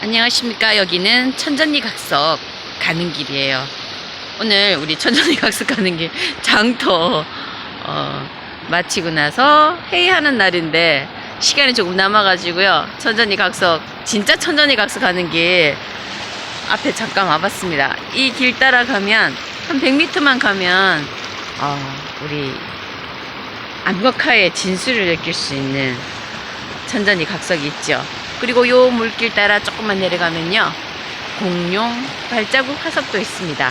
안녕하십니까. 여기는 천전리 각석 가는 길이에요. 오늘 우리 천전리 각석 가는 길 장터 어, 마치고 나서 회의하는 날인데 시간이 조금 남아가지고요. 천전리 각석 진짜 천전리 각석 가는 길 앞에 잠깐 와봤습니다. 이 길 따라가면 한 100m만 가면 어, 우리 암벽화의 진수를 느낄 수 있는 천전이 각석이 있죠. 그리고 요 물길 따라 조금만 내려가면요. 공룡 발자국 화석도 있습니다.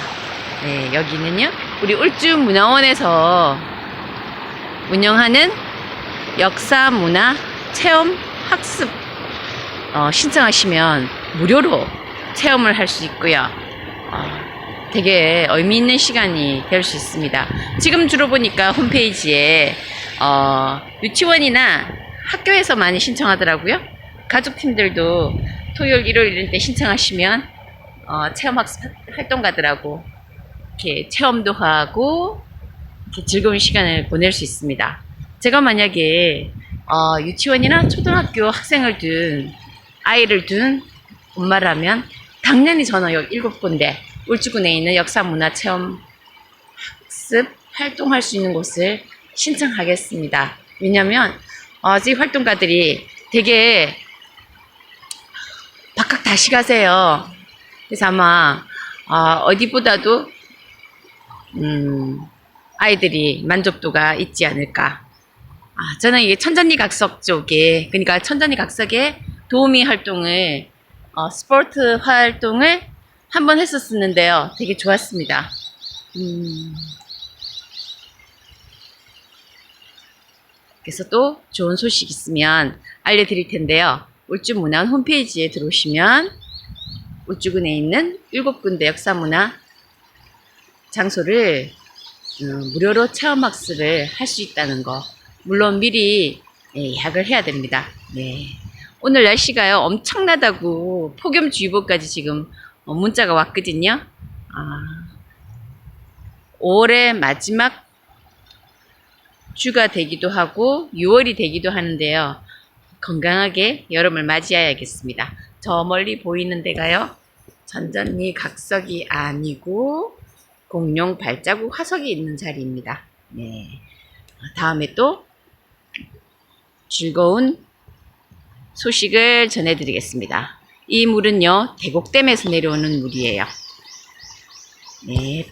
네, 여기는요. 우리 울주 문화원에서 운영하는 역사 문화 체험 학습 어, 신청하시면 무료로 체험을 할 수 있고요. 어, 되게 의미 있는 시간이 될 수 있습니다. 지금 주로 보니까 홈페이지에 어, 유치원이나 학교에서 많이 신청하더라고요. 가족팀들도 토요일, 일요일 이런 때 신청하시면 어, 체험학습 활동가들하고 이렇게 체험도 하고 이렇게 즐거운 시간을 보낼 수 있습니다. 제가 만약에 어, 유치원이나 초등학교 학생을 둔 아이를 둔 엄마라면 당연히 저는 여기 일곱 군데 울주군에 있는 역사문화체험 학습 활동할 수 있는 곳을 신청하겠습니다. 왜냐면 어, 이 활동가들이 되게 다시 가세요. 그래서 아마 어, 어디보다도 음, 아이들이 만족도가 있지 않을까. 아, 저는 이게 천전리 각석 쪽에 그러니까 천전리 각석에 도우미 활동을 어, 스포츠 활동을 한번 했었었는데요. 되게 좋았습니다. 음, 그래서 또 좋은 소식 있으면 알려드릴 텐데요. 울주문화원 홈페이지에 들어오시면 울주군에 있는 일곱 군데 역사문화 장소를 음, 무료로 체험학습을 할 수 있다는 거. 물론 미리 예, 예약을 해야 됩니다. 네. 오늘 날씨가요 엄청나다고 폭염주의보까지 지금 어, 문자가 왔거든요. 아, 5월의 마지막 주가 되기도 하고 6월이 되기도 하는데요. 건강하게 여름을 맞이해야겠습니다. 저 멀리 보이는 데가요. 전전리 각석이 아니고 공룡 발자국 화석이 있는 자리입니다. 네. 다음에 또 즐거운 소식을 전해드리겠습니다. 이 물은요, 대곡댐에서 내려오는 물이에요. 네.